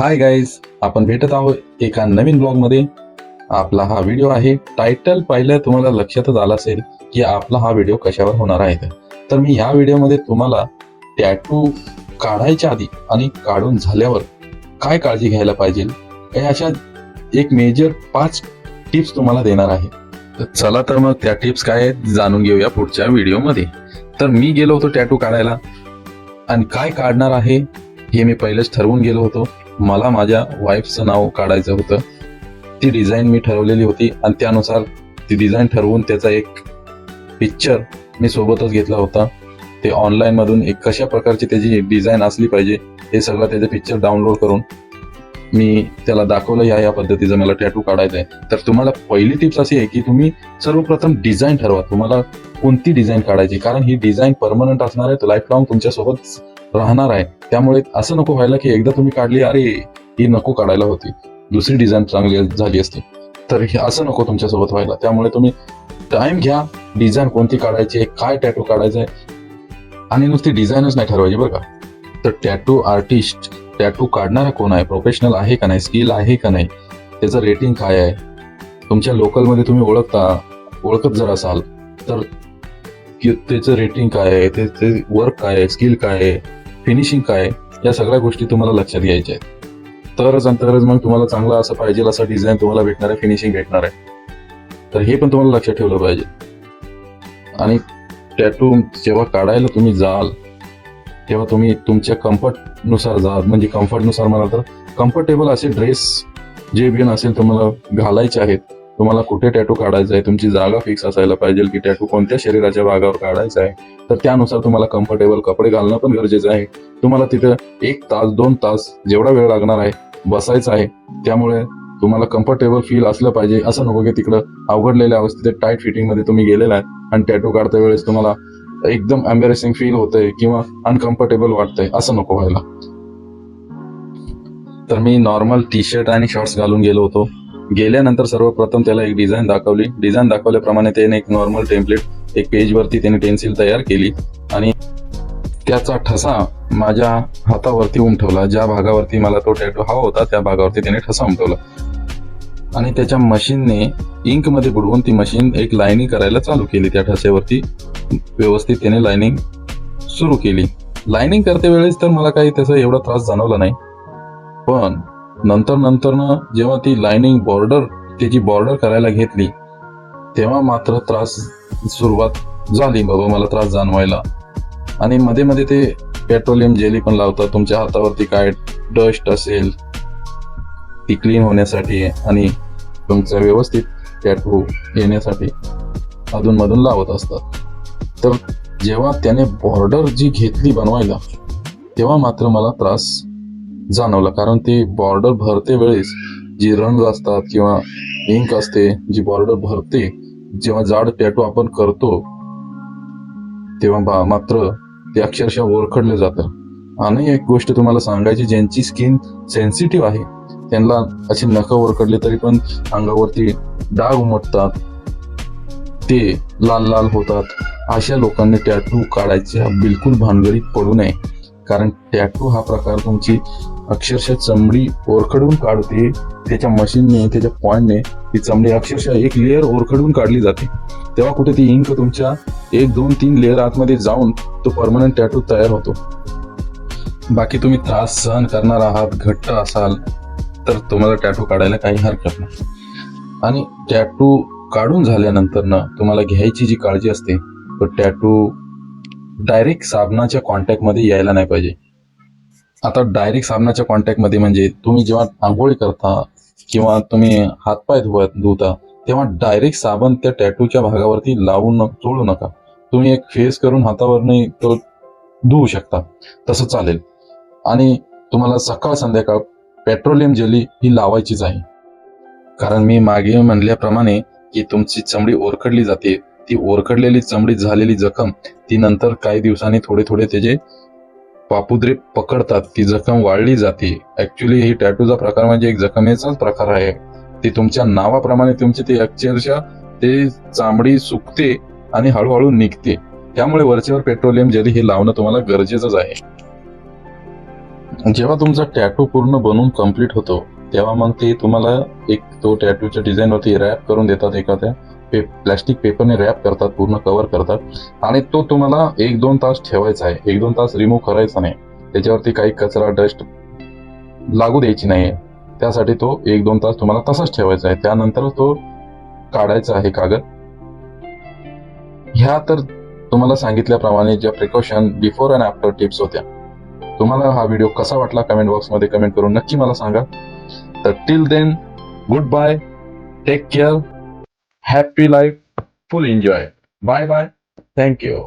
Hi guys आपण भेटत आहोत एका नवीन ब्लॉगमध्ये आपला हा व्हिडिओ आहे. टायटल पाहिलं तुम्हाला लक्षातच आलं असेल की आपला हा व्हिडिओ कशावर होणार आहे. तर मी ह्या व्हिडिओमध्ये तुम्हाला टॅटू काढायच्या आधी आणि काढून झाल्यावर काय काळजी घ्यायला पाहिजे? हे अशा एक मेजर पाच टिप्स तुम्हाला देणार आहे. तर चला तर मग त्या टिप्स काय आहेत जाणून घेऊया पुढच्या व्हिडिओमध्ये तर मी गेलो होतो टॅटू काढायला. आणि काय काढणार आहे हे मी पहिलेच ठरवून गेलो होतो. मला माझ्या वाईफचं नाव काढायचं होतं. ती डिझाईन मी ठरवलेली होती आणि त्यानुसार ती डिझाईन ठरवून त्याचा एक पिक्चर मी सोबतच घेतला होता. ते ऑनलाईनमधून एक कशा प्रकारची त्याची डिझाईन असली पाहिजे हे सगळं त्याचं पिक्चर डाउनलोड करून मी त्याला दाखवलं या या पद्धतीचं मला टॅटू काढायचं आहे. तर तुम्हाला पहिली टिप्स अशी आहे की तुम्ही सर्वप्रथम डिझाईन ठरवा. तुम्हाला कोणती डिझाईन काढायची? कारण ही डिझाईन परमनंट असणार आहे लाईफ लॉंग तुमच्यासोबत राहणार आहे. त्यामुळे असं नको व्हायला की एकदा तुम्ही काढली अरे ही नको काढायला होती. दुसरी डिझाईन चांगली झाली असती. तर हे असं नको तुमच्यासोबत व्हायला. त्यामुळे तुम्ही टाइम घ्या. डिझाईन कोणती काढायची आहे काय टॅटू काढायचा आहे. आणि नुसती डिझाईनच नाही ठरवायची बरं का. तर टॅटू आर्टिस्ट टॅटू काढणारा कोण आहे? प्रोफेशनल आहे का नाही? स्किल आहे का नाही? त्याचं रेटिंग काय आहे? तुमच्या लोकलमध्ये तुम्ही ओळखता ओळखत जर असाल तर की त्याचं रेटिंग काय आहे? त्याचे वर्क काय आहे? स्किल काय आहे? फिनिशिंग काय या सगळ्या गोष्टी तुम्हाला लक्षात घ्यायच्या आहेत. तरच आणि तरच मग तुम्हाला चांगलं असं पाहिजे असं डिझाईन तुम्हाला भेटणार आहे फिनिशिंग भेटणार आहे. तर हे पण तुम्हाला लक्षात ठेवलं पाहिजे. आणि टॅटू जेव्हा काढायला तुम्ही जाल तेव्हा तुम्ही तुमच्या कम्फर्टनुसार जा म्हणजे कम्फर्टनुसार मला तर कम्फर्टेबल असे ड्रेस जे बिन असेल तुम्हाला घालायचे आहेत तुम्हाला कुठे टॅटू काढायचा आहे? तुमची जागा फिक्स असायला पाहिजे की टॅटू कोणत्या शरीराच्या भागावर काढायचा आहे? तर त्यानुसार तुम्हाला कम्फर्टेबल कपडे घालणं पण गरजेचं आहे. तुम्हाला तिथं एक तास दोन तास जेवढा वेळ लागणार आहे बसायचं आहे. त्यामुळे तुम्हाला कम्फर्टेबल फील असलं पाहिजे. असं नको की तिकडं अवघडलेल्या अवस्थेत टाईट फिटिंगमध्ये तुम्ही गेलेला आहे आणि टॅटू काढता वेळेस तुम्हाला एकदम एम्बॅरेसिंग फील होतंय किंवा अनकम्फर्टेबल वाटतंय. असं नको व्हायला. तर मी नॉर्मल टी शर्ट आणि शॉर्ट्स घालून गेलो होतो. गेल्यानंतर सर्वप्रथम त्याला एक डिझाईन दाखवली. डिझाईन दाखवल्याप्रमाणे त्याने एक नॉर्मल टेम्पलेट एक पेजवरती त्याने पेन्सिल तयार केली. आणि त्याचा ठसा माझ्या हातावरती उमठवला. ज्या भागावरती मला तो टॅटू हवा होता त्या भागावरती त्याने ठसा उमठवला. आणि त्याच्या मशीनने इंकमध्ये बुडवून ती मशीन एक लाईनिंग करायला चालू केली. त्या ठसेवरती व्यवस्थित त्याने लाईनिंग सुरू केली. लाईनिंग करते वेळेस तर मला काही त्याचा एवढा त्रास जाणवला नाही. पण नंतर नंतरनं जेव्हा ती लाईनिंग बॉर्डर त्याची बॉर्डर करायला घेतली तेव्हा मात्र त्रास सुरुवात झाली बाबा मला त्रास जाणवायला. आणि मध्ये मध्ये ते पेट्रोलियम जेली पण लावतात तुमच्या हातावरती काय डस्ट असेल ती क्लीन होण्यासाठी आणि तुमचं व्यवस्थित टॅटू येण्यासाठी अधूनमधून लावत असतात. तर जेव्हा त्याने बॉर्डर जी घेतली बनवायला तेव्हा मात्र मला त्रास जाणवला. कारण ते बॉर्डर भरते वेळेस जी रंग असतात किंवा इंक असते जी बॉर्डर भरते जेव्हा जाड टॅटू आपण करतो तेव्हा बा- मात्र ते अक्षरशः ओरखडले जातं. आणि एक गोष्ट तुम्हाला सांगायची ज्यांची स्किन सेन्सिटिव्ह आहे त्यांना अशी नख ओरखडले तरी पण अंगावरती डाग उमटतात ते लाल लाल होतात. अशा लोकांनी टॅटू काढायच्या बिलकुल भानगडीत पडू नये. कारण टॅटू हा प्रकार तुमची अक्षरशः चमडी ओरखडून काढते. त्याच्या मशीनने त्याच्या पॉइंटने ती चमडी अक्षरशः एक लेअर ओरखडून काढली जाते. तेव्हा कुठे ती इंक तुमच्या एक दोन तीन लेअर आतमध्ये जाऊन तो परमनंट टॅटू तयार होतो. बाकी तुम्ही त्रास सहन करणार आहात घट्ट असाल तर तुम्हाला टॅटू काढायला काही हरकत नाही. आणि टॅटू काढून झाल्यानंतर ना तुम्हाला घ्यायची जी काळजी असते तो टॅटू डायरेक्ट साबणाच्या कॉन्टॅक्टमध्ये यायला नाही पाहिजे. आता डायरेक्ट साबणाच्या कॉन्टॅक्टमध्ये म्हणजे तुम्ही जेव्हा आंघोळी करता किंवा तुम्ही हातपाय धुवत धुता तेव्हा डायरेक्ट साबण त्या टॅटूच्या भागावरती लावून न चोळू नका. तुम्ही एक फेस करून हातावरनं तो धुवू शकता. तसं चालेल. आणि तुम्हाला सकाळ संध्याकाळ पेट्रोलियम जेली ही लावायचीच आहे. कारण मी मागे म्हणल्याप्रमाणे की तुमची चमडी ओरखडली जाते. ती ओरखडलेली चमडी झालेली जखम ती नंतर काही दिवसांनी थोडे थोडे त्याचे पापुद्रे पकडतात ती जखम वाढली जाते. ऍक्च्युली ही टॅटूचा प्रकार म्हणजे एक जखमेचाच प्रकार आहे. ती तुमच्या नावाप्रमाणे तुमची ती अक्षरशः ते चामडी सुकते आणि हळूहळू निघते. त्यामुळे वरच्यावर पेट्रोलियम जेली हे लावणं तुम्हाला गरजेचंच आहे. जेव्हा तुमचा टॅटू पूर्ण बनून कंप्लीट होतो तेव्हा मग ते तुम्हाला एक तो टॅटूच्या डिझाईनवरती रॅप करून देतात एखाद्या पे प्लॅस्टिक पेपरने रॅप करतात पूर्ण कव्हर करतात. आणि तो तुम्हाला एक दोन तास ठेवायचा आहे. एक दोन तास रिमूव्ह करायचा नाही. त्याच्यावरती काही कचरा डस्ट लागू द्यायची नाही त्यासाठी तो एक दोन तास तुम्हाला तसाच ठेवायचा आहे. त्यानंतर तो काढायचा आहे कागद. ह्या तर तुम्हाला सांगितल्याप्रमाणे ज्या precaution before and after tips होत्या. तुम्हाला हा व्हिडिओ कसा वाटला कमेंट बॉक्समध्ये कमेंट करून नक्की मला सांगा. तर till then goodbye take care happy life full enjoy bye bye thank you